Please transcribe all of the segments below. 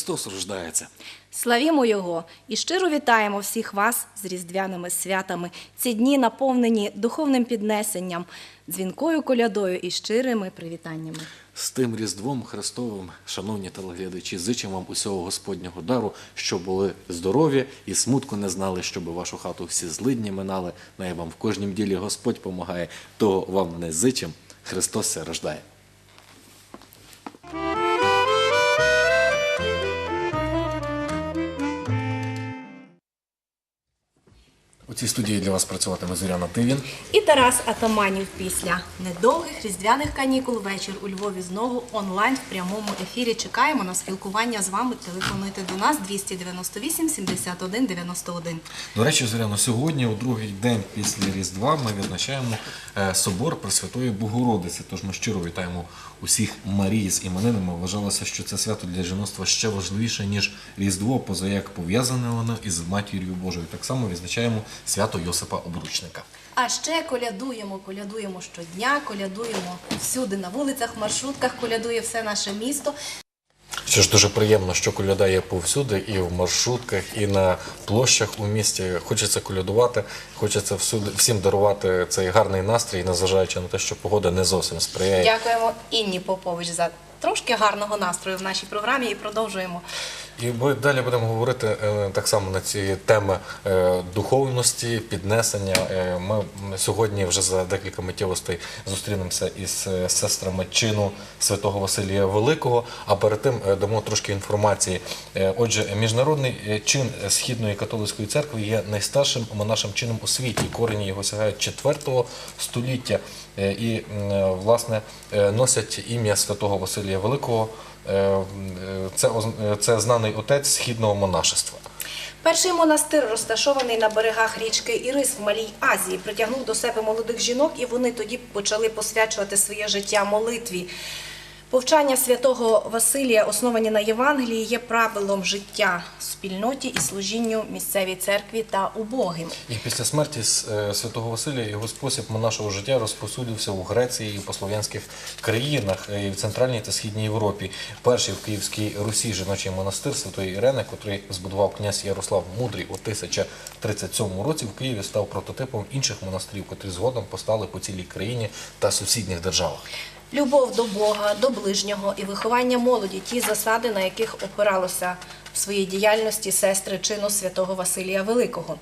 Христос рождається. Славімо Його і щиро вітаємо всіх вас з різдвяними святами. Ці дні наповнені духовним піднесенням, дзвінкою колядою і щирими привітаннями. З тим Різдвом Христовим, шановні телеглядачі, зичимо вам усього Господнього дару, щоб були здорові і смутку не знали, щоб вашу хату всі злидні минали. Най вам в кожнім ділі Господь помагає, того вам не зичим. Христос се рождає. У цій студії для вас працюватиме Зоряна Тивін. І Тарас Атаманів після недовгих різдвяних канікул вечір у Львові знову онлайн в прямому ефірі. Чекаємо на спілкування з вами. Телефонуйте до нас 298 71 91. До речі, Зоряно, сьогодні, у другий день після Різдва, ми відзначаємо е, собор Пресвятої Богородиці. Тож ми щиро вітаємо усіх Марії з іменинами. Вважалося, що це свято для жіноцтва ще важливіше, ніж Різдво, поза як пов'язане воно із матір'ю Божою. Так само відзначаємо свято Йосипа Обручника. А ще колядуємо, колядуємо щодня, колядуємо всюди на вулицях, маршрутках, колядує все наше місто. Що ж дуже приємно, що коляда є повсюди, і в маршрутках, і на площах у місті. Хочеться колядувати, хочеться всюди всім дарувати цей гарний настрій, незважаючи на те, що погода не зовсім сприяє. Дякуємо Інні Попович за трошки гарного настрою в нашій програмі і продовжуємо. І ми далі будемо говорити е, так само на ці теми е, духовності, піднесення. Е, Ми сьогодні вже за декілька миттєвостей зустрінемося із сестрами чину святого Василія Великого. А перед тим дамо трошки інформації. Отже, міжнародний чин Східної католицької церкви є найстаршим монашим чином у світі. Корені його сягають 4 століття і власне носять ім'я святого Василія Великого. Е, е, Це, е, це знаний отець східного монашества. Перший монастир, розташований на берегах річки Ірис в Малій Азії, притягнув до себе молодих жінок, і вони тоді почали посвячувати своє життя молитві. Повчання святого Василія, основані на Євангелії, є правилом життя в спільноті і служінню місцевій церкві та убогим. І після смерті е, святого Василія його спосіб монашого життя розповсюдився у Греції і по слов'янських країнах е, і в Центральній та Східній Європі. Перший в Київській Русі жіночий монастир Святої Ірени, котрий збудував князь Ярослав Мудрий у 1037 році, в Києві став прототипом інших монастирів, котрі згодом постали по цілій країні та сусідніх державах. Любов до Бога, до ближнього і виховання молоді ті засади, на яких опиралося в своїй діяльності сестри чину святого Василія Великого.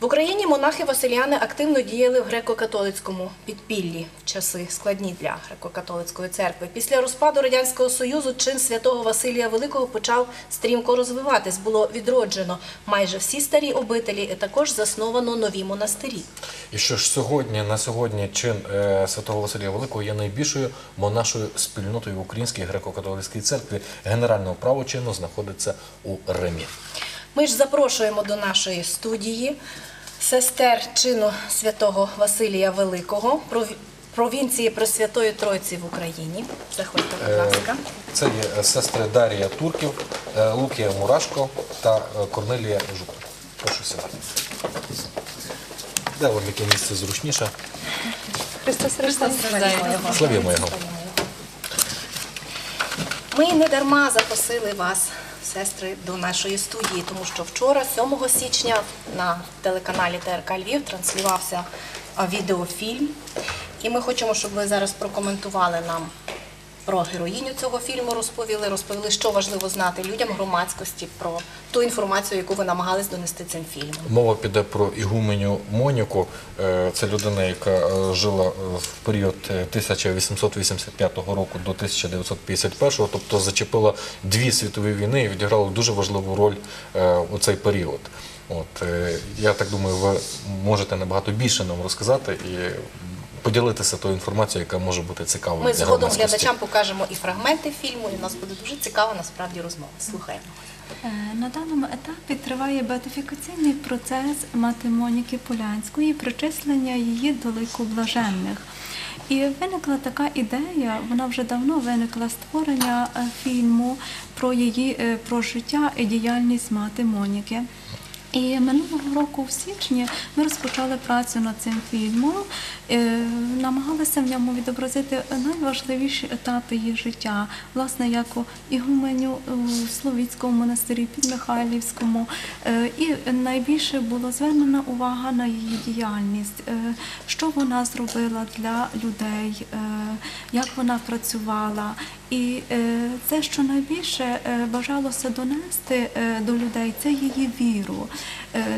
В Україні монахи Василіани активно діяли в греко-католицькому підпіллі в часи складні для греко-католицької церкви. Після розпаду радянського союзу чин святого Василія Великого почав стрімко розвиватись. Було відроджено майже всі старі обителі, і також засновано нові монастирі. І що ж сьогодні, на сьогодні чин е, святого Василія Великого є найбільшою монашою спільнотою в Українській греко-католицькій церкві. Генерального правочину знаходиться у Римі. Ми ж запрошуємо до нашої студії сестер чину святого Василія Великого, провінції Пресвятої Тройці в Україні. Заходьте, будь Е, ласка. Це є е, сестри Дарія Турків, е, Лукія Мурашко та Корнелія Жук. Прошу сідати. Де вам яке місце зручніше? Христос Христос Славімо його. Ми не дарма запросили вас, сестри, до нашої студії, тому що вчора, 7 січня, на телеканалі ТРК Львів транслювався відеофільм. І ми хочемо, щоб ви зараз прокоментували нам про героїню цього фільму, розповіли, розповіли, що важливо знати людям, громадськості про ту інформацію, яку ви намагались донести цим фільмом. Мова піде про ігуменю Моніку. Е, Це людина, яка е, жила е, в період е, 1885 року до 1951, тобто зачепила дві світові війни і відіграла дуже важливу роль у цей період. От я так думаю, ви можете набагато більше нам розказати і поділитися тою інформацією, яка може бути цікавою Ми для згодом глядачам покажемо і фрагменти фільму, і у нас буде дуже цікава насправді розмова. Слухаємо. Е, На даному етапі триває беатифікаційний процес мати Моніки Полянської, причислення її до лику блаженних. І виникла така ідея, вона вже давно виникла створення е, фільму про її е, про життя і діяльність мати Моніки. І минулого року, в січні, ми розпочали працю над цим фільмом, е, намагалися в ньому відобразити найважливіші етапи її життя, власне, як ігуменю у Словіцькому монастирі під Михайлівському. Е, І найбільше було звернена увага на її діяльність, е, що вона зробила для людей, як вона працювала. І це, що найбільше бажалося донести до людей, це її віру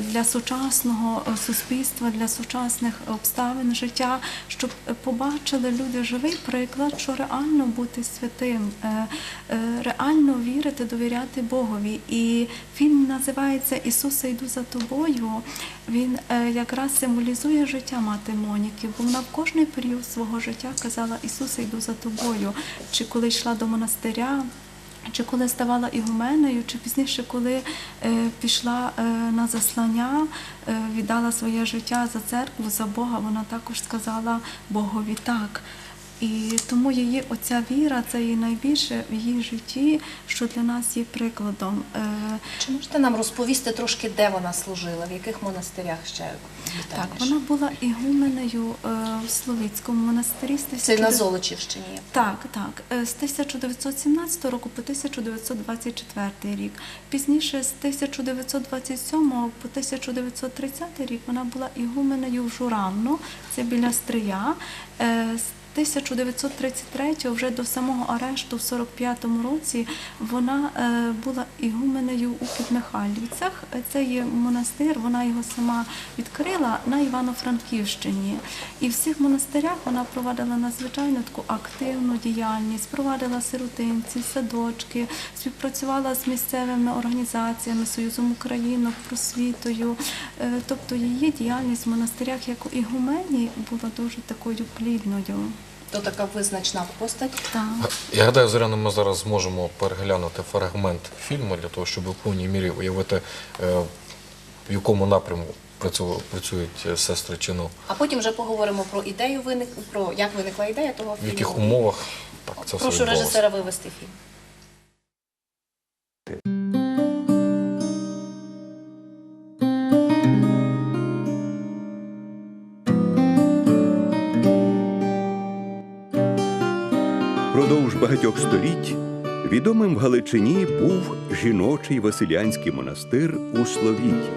для сучасного е, суспільства, для сучасних обставин життя, щоб е, побачили люди живий приклад, що реально бути святим, е, е, реально вірити, довіряти Богові. І фільм називається Ісусе, йду за тобою. Він е, якраз символізує життя мати Моніки, бо вона в кожний період свого життя казала Ісусе, йду за тобою. Чи коли йшла до монастиря, чи коли ставала ігуменею, чи пізніше, коли е, пішла е, на заслання, е, віддала своє життя за церкву, за Бога, вона також сказала Богові так. І тому її оця віра це є найбільше в її житті, що для нас є прикладом. Е, Чи можете нам розповісти трошки, де вона служила, в яких монастирях ще Так, вона була ігуменею е, в Словіцькому монастирі Це на Золочівщині. Так, так. Е, З 1917 року по 1924 рік. Пізніше з 1927 по 1930 рік вона була ігуменею в Журавно, це біля Стрия. З 1933 вже до самого арешту в 45-му році вона е, була ігуменею у Підмихайлівцях. Е, Це є монастир, вона його сама відкрила на Івано-Франківщині. І в всіх монастирях вона провадила надзвичайно таку активну діяльність, провадила сиротинці, садочки, співпрацювала з місцевими організаціями, Союзом Українок, просвітою. Е, Тобто її діяльність в монастирях як у ігумені була дуже такою плідною. То така визначна постать. Так. Я гадаю, Зоряно, ми зараз зможемо переглянути фрагмент фільму для того, щоб у повній мірі уявити, е, в якому напряму працю- працюють е, сестри чину, А потім вже поговоримо про ідею виник, про як виникла ідея того в фільму. яких умовах так це все Прошу відбувалося. режисера вивести фільм. Багатьох століть відомим в Галичині був жіночий Василянський монастир у Словіті.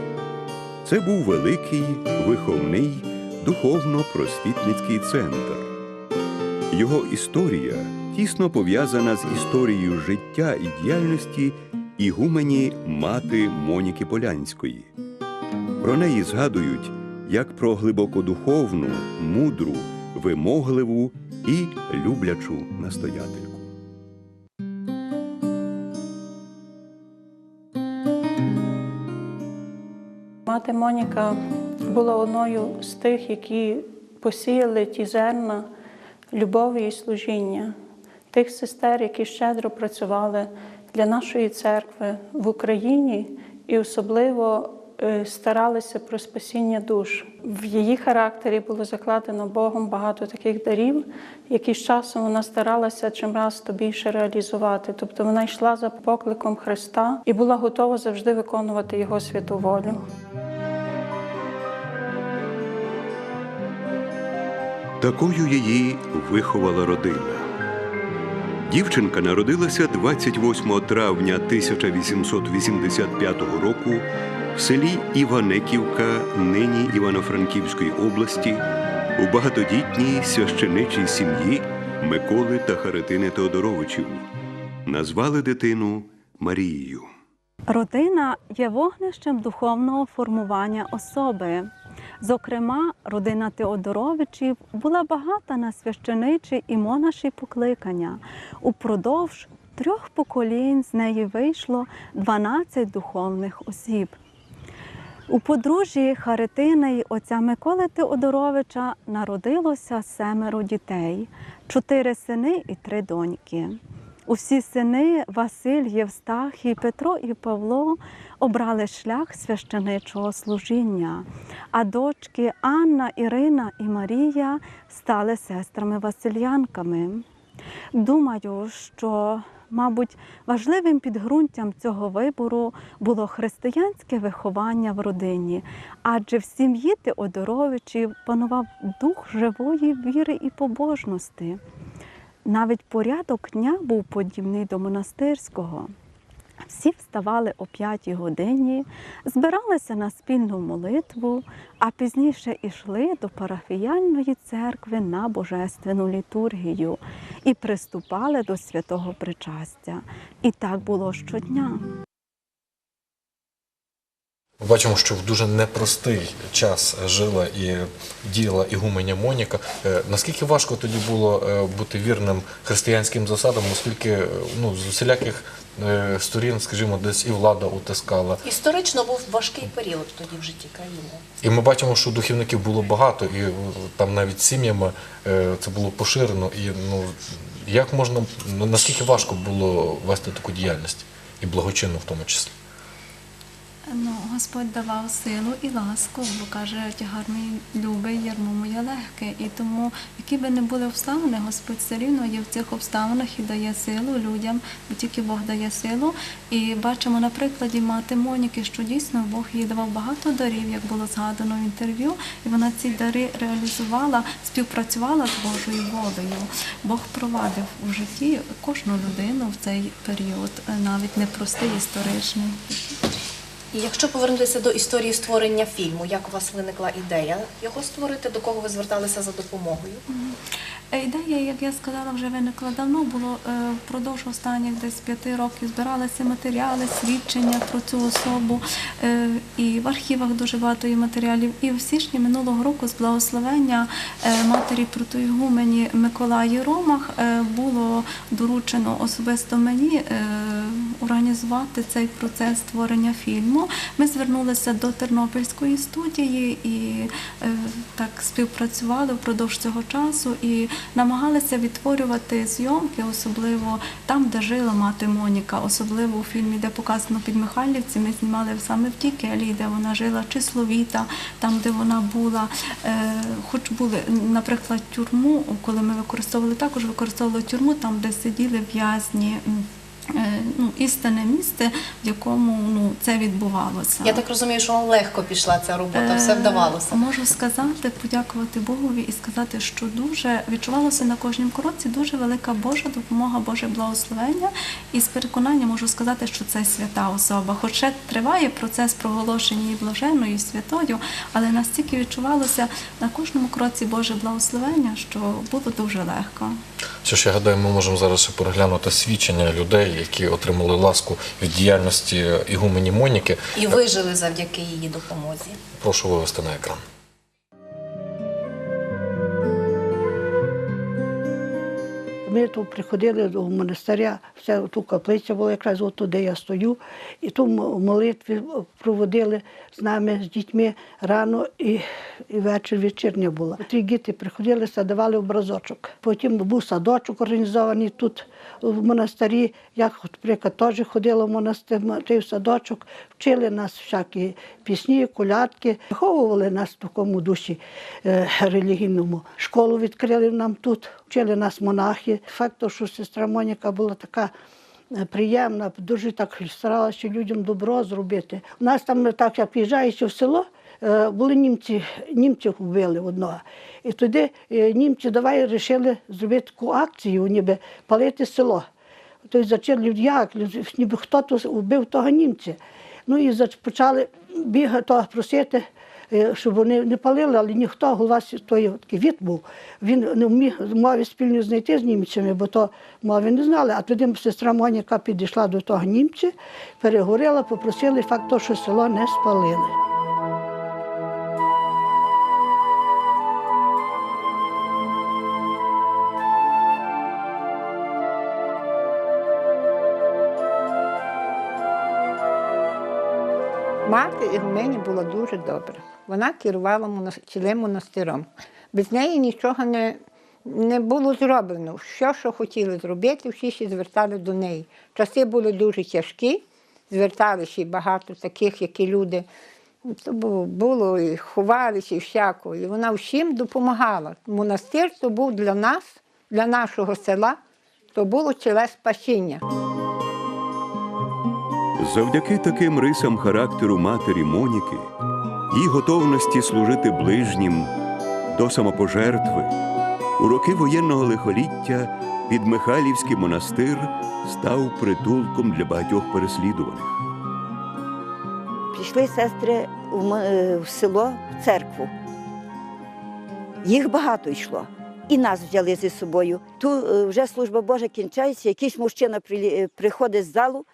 Це був великий, виховний, духовно-просвітницький центр. Його історія тісно пов'язана з історією життя і діяльності ігумені мати Моніки Полянської. Про неї згадують як про глибокодуховну, мудру, вимогливу і люблячу настоятельку. Мати Моніка була одною з тих, які посіяли ті зерна любові і служіння, тих сестер, які щедро працювали для нашої церкви в Україні і особливо е, старалися про спасіння душ. В її характері було закладено Богом багато таких дарів, які з часом вона старалася чим раз то більше реалізувати. Тобто вона йшла за покликом Христа і була готова завжди виконувати Його святу волю. Такою її виховала родина. Дівчинка народилася 28 травня 1885 року в селі Іванеківка, нині Івано-Франківської області, у багатодітній священичій сім'ї Миколи та Харитини Теодоровичів. Назвали дитину Марією. Родина є вогнищем духовного формування особи. Зокрема, родина Теодоровичів була багата на священичі і монаші покликання. Упродовж трьох поколінь з неї вийшло 12 духовних осіб. У подружжі Харитини й отця Миколи Теодоровича народилося семеро дітей, чотири сини і три доньки. Усі сини Василь, Євстахій, Петро і Павло обрали шлях священичого служіння, а дочки Анна, Ірина і Марія стали сестрами Васильянками. Думаю, що Мабуть, важливим підґрунтям цього вибору було християнське виховання в родині, адже в сім'ї Теодоровичів панував дух живої віри і побожності. Навіть порядок дня був подібний до монастирського. Всі вставали о п'ятій годині, збиралися на спільну молитву, а пізніше йшли до парафіяльної церкви на божественну літургію і приступали до святого причастя. І так було щодня. Ми Бачимо, що в дуже непростий час жила і діяла ігуменя Моніка. Е, Наскільки важко тоді було е, бути вірним християнським засадам, оскільки е, ну, з усіляких сторін, скажімо, десь і влада утискала. Історично був важкий період тоді в житті країни. І ми бачимо, що духівників було багато, і там навіть сім'ями це було поширено. І ну як можна наскільки важко було вести таку діяльність і благочинну в тому числі? Господь давав силу і ласку, бо каже, тягар мій любий, ярмо моє легке. І тому, які би не були обставини, Господь все рівно є в цих обставинах і дає силу людям, бо тільки Бог дає силу. І бачимо на прикладі мати Моніки, що дійсно Бог їй давав багато дарів, як було згадано в інтерв'ю, і вона ці дари реалізувала, співпрацювала з Божою волею. Бог провадив у житті кожну людину в цей період, навіть непростий історичний. І якщо повернутися до історії створення фільму, як у вас виникла ідея його створити, до кого ви зверталися за допомогою? Е, Ідея, як я сказала, вже виникла давно. Було е, впродовж останніх десь п'яти років збиралися матеріали, свідчення про цю особу. Е, І в архівах дуже багато є матеріалів. І в січні минулого року з благословення матері протоігумені Миколаї Ромах було доручено особисто мені організувати цей процес створення фільму. Ми звернулися до Тернопільської студії і е, так співпрацювали впродовж цього часу і намагалися відтворювати зйомки, особливо там, де жила мати Моніка, особливо у фільмі, де показано під Михайлівці. Ми знімали саме в тій келії, де вона жила, числовіта, там, де вона була. Е, Хоч були, наприклад, тюрму, коли ми використовували, також використовували тюрму, там, де сиділи в'язні. Е, Ну, істинне місце, в якому ну, це відбувалося. Я так розумію, що вам легко пішла ця робота, все Е, вдавалося. Можу сказати, подякувати Богові і сказати, що дуже відчувалося на кожнім кроці дуже велика Божа допомога, Боже благословення. І з переконання можу сказати, що це свята особа. Хоч ще триває процес проголошення її блаженною і святою, але настільки відчувалося на кожному кроці Боже благословення, що було дуже легко. Що ж, я гадаю, ми можемо зараз ще переглянути свідчення людей, які отримали ласку від діяльності ігумені Моніки. І вижили завдяки її допомозі. Прошу вивести на екран. Ми тут приходили до монастиря, все ту каплиця була якраз от де я стою, і ту молитві проводили з нами, з дітьми рано і, і вечір вечірня була. Ті діти приходили, давали образочок. Потім був садочок організований тут в монастирі. Я, наприклад, теж ходила в монастир, той садочок, вчили нас всякі пісні, колядки, виховували нас в такому душі е, релігійному. Школу відкрили нам тут, вчили нас монахи. Факт, що сестра Моніка була така. е, Приємна, дуже так старалася людям добро зробити. У нас там так, як приїжджаючи в село, е, були німці, німців вбили одного. І е, німці давай вирішили зробити таку акцію, ніби палити село. Тобто зачали як, ніби хто то вбив того німця. Ну і почали бігати просити, е, щоб вони не палили, але ніхто, голова той від був, він не вміг мови спільно знайти з німцями, бо то мови не знали. А тоді сестра Моніка підійшла до того німці, переговорила, попросили факт того, що село не спалили. Мати Ігумені була дуже добра. Вона керувала цілим монастиром. Без неї нічого не, не було зроблено. Що, що хотіли зробити, всі ще звертали до неї. Часи були дуже тяжкі, зверталися і багато таких, які люди. То було і ховалися, і всяко. І вона всім допомагала. Монастир то був для нас, для нашого села, то було ціле спасіння. Завдяки таким рисам характеру матері Моніки і готовності служити ближнім до самопожертви, у роки воєнного лихоліття Підмихайлівський монастир став притулком для багатьох переслідуваних. Пішли сестри в, е, в село, в церкву. Їх багато йшло. І нас взяли зі собою. Ту е, вже служба Божа кінчається, якийсь мужчина е, приходить з залу,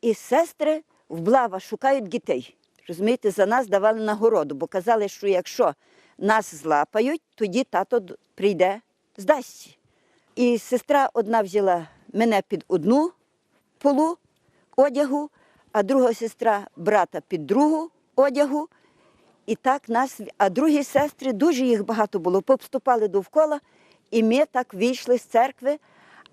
і сестри в блава шукають дітей. Розумієте, за нас давали нагороду, бо казали, що якщо нас злапають, тоді тато прийде, здасться. І сестра одна взяла мене під одну полу одягу, а друга сестра брата під другу одягу. І так нас, а другі сестри, дуже їх багато було, повступали довкола, і ми так вийшли з церкви.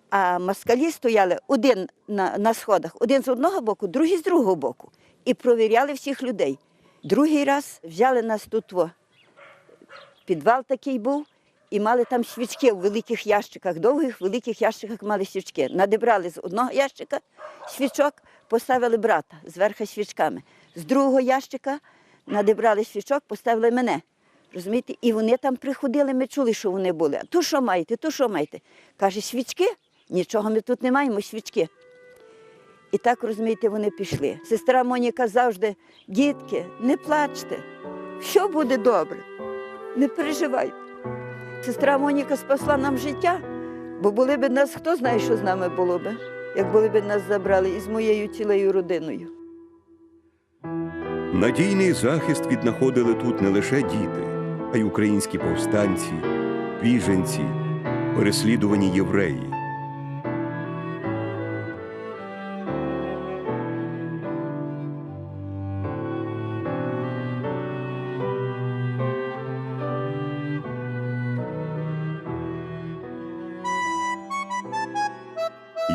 А москалі стояли один на, на сходах, один з одного боку, другий з другого боку. І провіряли всіх людей. Другий раз взяли нас тут, во, підвал такий був, і мали там свічки в великих ящиках, довгих великих ящиках мали свічки. Надібрали з одного ящика свічок, поставили брата зверху свічками. З другого ящика надібрали свічок, поставили мене. Розумієте? І вони там приходили, ми чули, що вони були. А то що маєте, то що маєте? Каже, свічки? Нічого ми тут не маємо, свічки. І так, розумієте, вони пішли. Сестра Моніка завжди, дітки, не плачте, все буде добре, не переживайте. Сестра Моніка спасла нам життя, бо були б нас, хто знає, що з нами було б, як були б нас забрали із моєю цілею родиною. Надійний захист віднаходили тут не лише діти, а й українські повстанці, біженці, переслідувані євреї.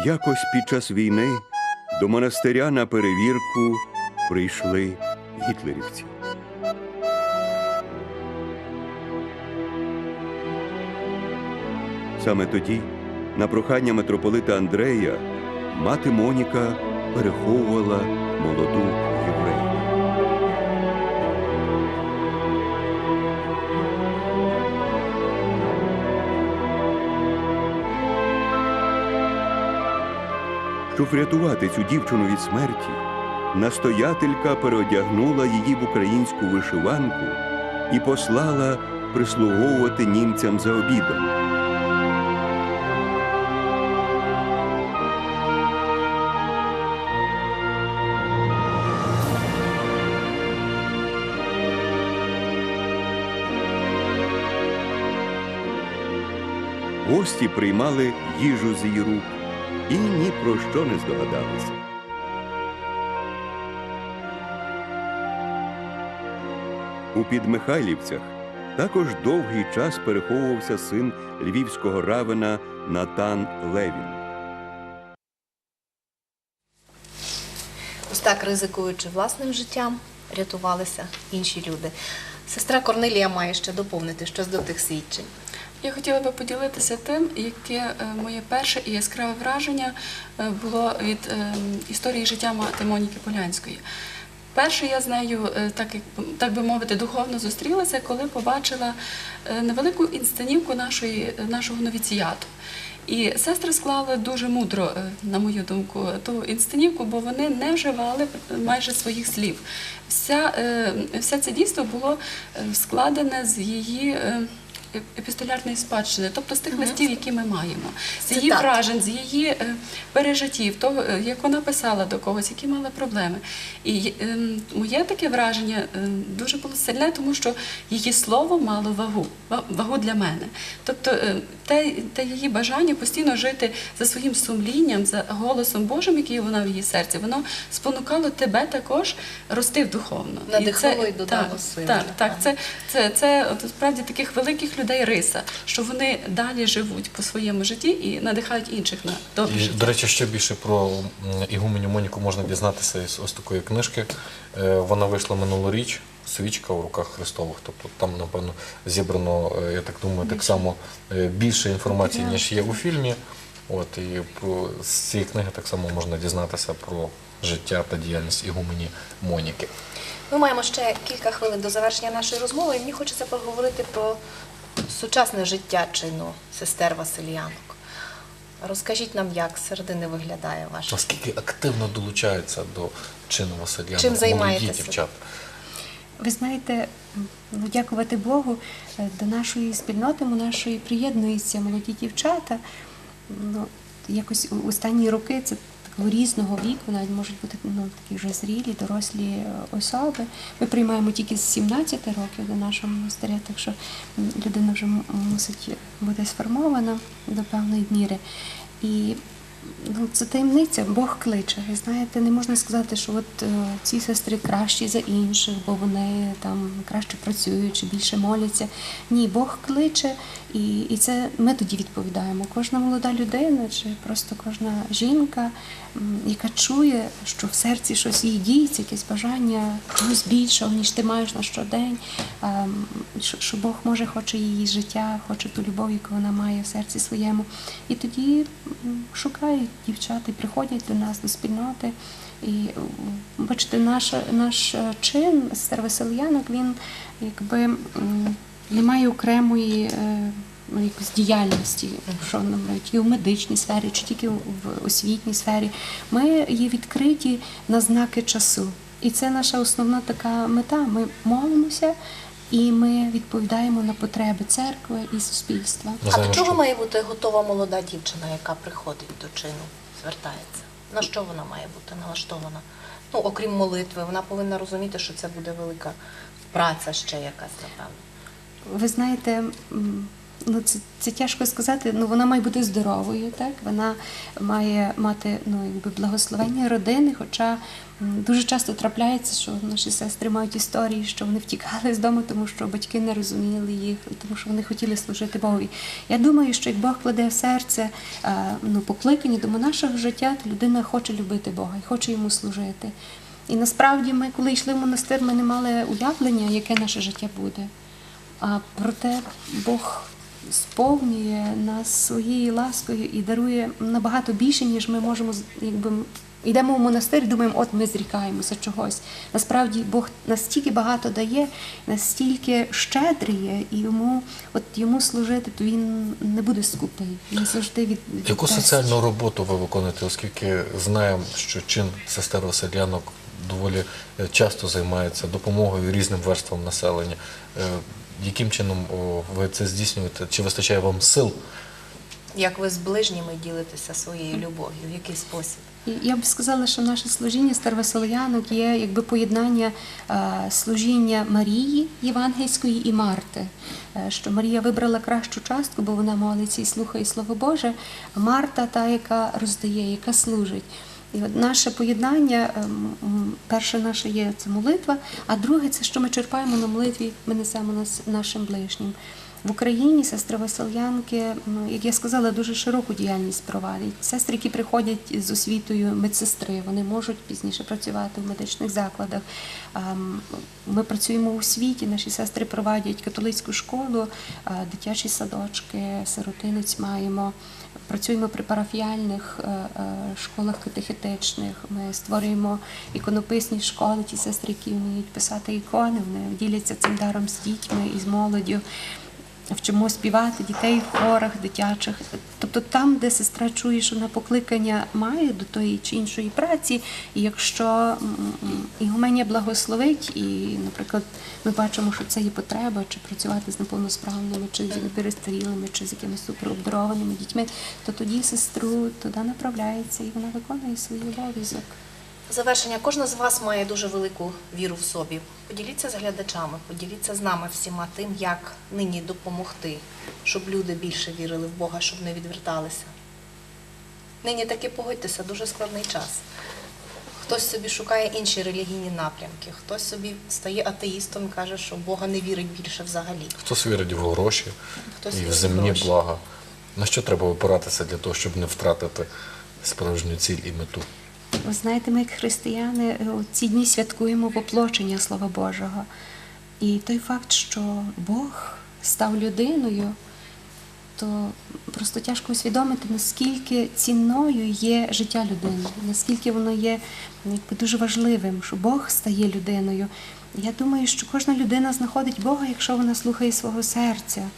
Якось під час війни до монастиря на перевірку прийшли гітлерівці. Саме тоді, на прохання митрополита Андрея, мати Моніка переховувала молоду єврейку. Щоб врятувати цю дівчину від смерті, настоятелька переодягнула її в українську вишиванку і послала прислуговувати німцям за обідом. Гості приймали їжу з її рук і ні про що не здогадалися. У Підмихайлівцях також довгий час переховувався син львівського равена Натан Левін. Ось так, ризикуючи власним життям, рятувалися інші люди. Сестра Корнелія має ще доповнити щось до тих свідчень. Я хотіла би поділитися тим, яке е, моє перше і яскраве враження е, було від е, історії життя мати Моніки Полянської. Перше я з нею, так, так би мовити, духовно зустрілася, коли побачила невелику інсценівку нашої, нашого новіціяту. І сестри склали дуже мудро, на мою думку, ту інсценівку, бо вони не вживали майже своїх слів. Вся, все це дійство було складене з її. Е, Епістолярної спадщини, тобто з тих листів, які ми маємо, з її Цитат. вражень, з її е, пережиттів, того, е, як вона писала до когось, які мали проблеми. І е, моє таке враження дуже було сильне, тому що її слово мало вагу, вагу для мене. Тобто те, те її бажання постійно жити за своїм сумлінням, за голосом Божим, який вона в її серці, воно спонукало тебе також рости духовно. Надихнуло і це- додало так, сили. Так, так, це, це, справді таких великих людей риса, що вони далі живуть по своєму житті і надихають інших на добре І, життя. до речі, ще більше про Ігуменю Моніку можна дізнатися із ось такої книжки. Е, Вона вийшла минулоріч, свічка у руках Христових. Тобто там, напевно, зібрано, е, я так думаю, так само е, більше інформації, ніж є у фільмі. От і про з цієї книги так само можна дізнатися про життя та діяльність ігумені Моніки. Ми маємо ще кілька хвилин до завершення нашої розмови, і мені хочеться поговорити про сучасне життя чину сестер Васильянок. Розкажіть нам, як з середини виглядає ваше. Наскільки активно долучаються до чину Васильянок Чим молоді займаєтеся? дівчата? Ви знаєте, ну, дякувати Богу, е, до нашої спільноти до нашої приєднуються молоді дівчата. Ну, якось у останні роки це різного віку, навіть можуть бути ну, такі вже зрілі, дорослі е, особи. Ми приймаємо тільки з 17 років до нашого монастиря, так що людина вже мусить бути сформована до певної міри. І Ну, це таємниця, Бог кличе. Ви знаєте, не можна сказати, що от е, ці сестри кращі за інших, бо вони там краще працюють чи більше моляться. Ні, Бог кличе, і, і це ми тоді відповідаємо. Кожна молода людина, чи просто кожна жінка, яка чує, що в серці щось їй діється, якесь бажання чогось більшого, ніж ти маєш на щодень, ем, що, Бог може хоче її життя, хоче ту любов, яку вона має в серці своєму. І тоді м, шукають дівчата приходять до нас, до спільноти. І бачите, наш, наш е, чин сестер він якби не має окремої. е, ну, Якось діяльності, що нам і в медичній сфері, чи тільки в освітній сфері. Ми є відкриті на знаки часу. І це наша основна така мета. Ми молимося і ми відповідаємо на потреби церкви і суспільства. А до чого має бути готова молода дівчина, яка приходить до чину, звертається? На що вона має бути налаштована? Ну, окрім молитви, вона повинна розуміти, що це буде велика праця ще якась, напевно. Ви знаєте, ну це, це тяжко сказати. Ну вона має бути здоровою, так вона має мати ну якби благословення родини. Хоча дуже часто трапляється, що наші сестри мають історії, що вони втікали з дому, тому що батьки не розуміли їх, тому що вони хотіли служити Богові. Я думаю, що як Бог кладе в серце е, ну, покликання до нашого життя, то людина хоче любити Бога і хоче йому служити. І насправді ми, коли йшли в монастир, ми не мали уявлення, яке наше життя буде. А проте Бог сповнює нас своєю ласкою і дарує набагато більше, ніж ми можемо якби. Йдемо в монастир, і думаємо, от ми зрікаємося чогось. Насправді Бог настільки багато дає, настільки щедрий є, і йому, от йому служити, то він не буде скупий. Він завжди від Яку віддасть. соціальну роботу ви виконуєте, оскільки знаємо, що чин сестер Василянок доволі е, часто займається допомогою різним верствам населення. Яким чином ви це здійснюєте? Чи вистачає вам сил? Як ви з ближніми ділитеся своєю любов'ю? В який спосіб? Я б сказала, що наше служіння старовеселянок є якби поєднання е, служіння Марії Євангельської і Марти. Е, Що Марія вибрала кращу частку, бо вона молиться і слухає Слово Боже, а Марта та, яка роздає, яка служить. І от наше поєднання, ем, перше наше є це молитва, а друге це, що ми черпаємо на молитві, ми несемо нас нашим ближнім. В Україні сестри Васильянки, як я сказала, дуже широку діяльність проводять. Сестри, які приходять з освітою медсестри, вони можуть пізніше працювати в медичних закладах. Ем, Ми працюємо у світі, наші сестри проводять католицьку школу, е, дитячі садочки, сиротинець маємо. Працюємо при парафіальних е, е, школах катехетичних. Ми створюємо іконописні школи, ті сестри, які вміють писати ікони, вони діляться цим даром з дітьми і з молоддю. Вчимо співати дітей в хорах дитячих. Тобто там, де сестра чує, що вона покликання має до тої чи іншої праці, і якщо м, благословить, і, наприклад, ми бачимо, що це є потреба, чи працювати з неповносправними, чи з перестарілими, чи з якимись суперобдарованими дітьми, то тоді сестру туди направляється і вона виконує свій обов'язок. Завершення. Кожна з вас має дуже велику віру в собі. Поділіться з глядачами, поділіться з нами всіма тим, як нині допомогти, щоб люди більше вірили в Бога, щоб не відверталися. Нині таки погодьтеся, дуже складний час. Хтось собі шукає інші релігійні напрямки, хтось собі стає атеїстом і каже, що Бога не вірить більше взагалі. Хтось вірить в гроші Хтось і в земні гроші. блага? На що треба опиратися для того, щоб не втратити справжню ціль і мету? Ви знаєте, ми як християни е, у ці дні святкуємо воплочення Слова Божого. І той факт, що Бог став людиною, то просто тяжко усвідомити, наскільки цінною є життя людини, наскільки воно є якби, дуже важливим, що Бог стає людиною. Я думаю, що кожна людина знаходить Бога, якщо вона слухає свого серця,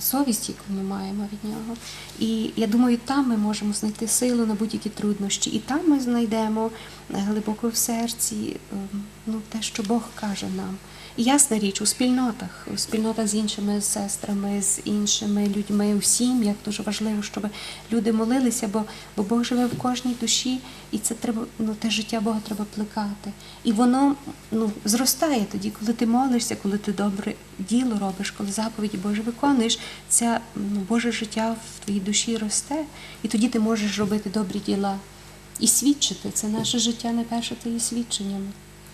совість, яку ми маємо від нього. І я думаю, там ми можемо знайти силу на будь-які труднощі, і там ми знайдемо глибоко в серці ем, ну, те, що Бог каже нам. Ясна річ, у спільнотах, у спільнотах з іншими сестрами, з іншими людьми, у сім'ях дуже важливо, щоб люди молилися, бо, бо Бог живе в кожній душі, і це треба, ну, те життя Бога треба плекати. І воно ну, зростає тоді, коли ти молишся, коли ти добре діло робиш, коли заповіді Божі виконуєш, ця ну, Боже життя в твоїй душі росте, і тоді ти можеш робити добрі діла. І свідчити це наше життя найперше те є свідченням.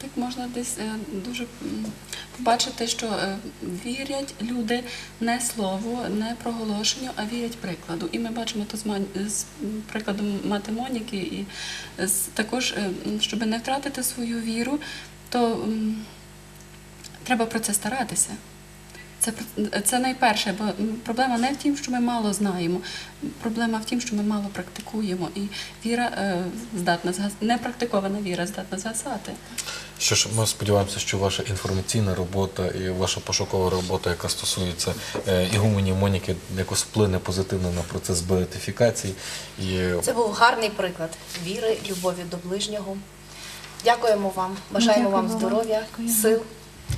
Так можна десь е, дуже побачити, що е, вірять люди не слову, не проголошенню, а вірять прикладу. І ми бачимо то з, прикладом мати Моніки, і також, е, щоб не втратити свою віру, то треба про це старатися. Це, це найперше, бо проблема не в тім, що ми мало знаємо. Проблема в тім, що ми мало практикуємо, і віра е, здатна згас... непрактикована віра здатна згасати. Що ж, ми сподіваємося, що ваша інформаційна робота і ваша пошукова робота, яка стосується е, ігумені Моніки, якось вплине позитивно на процес беатифікації. І Це був гарний приклад віри, любові до ближнього. Дякуємо вам, бажаємо вам Дякую вам. здоров'я, сил,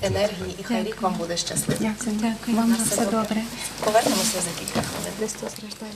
енергії і хай рік вам буде щасливим. Дякую. Дякую. Вам все все добре. добре. Повернемося за кілька хвилин. Христос рождає.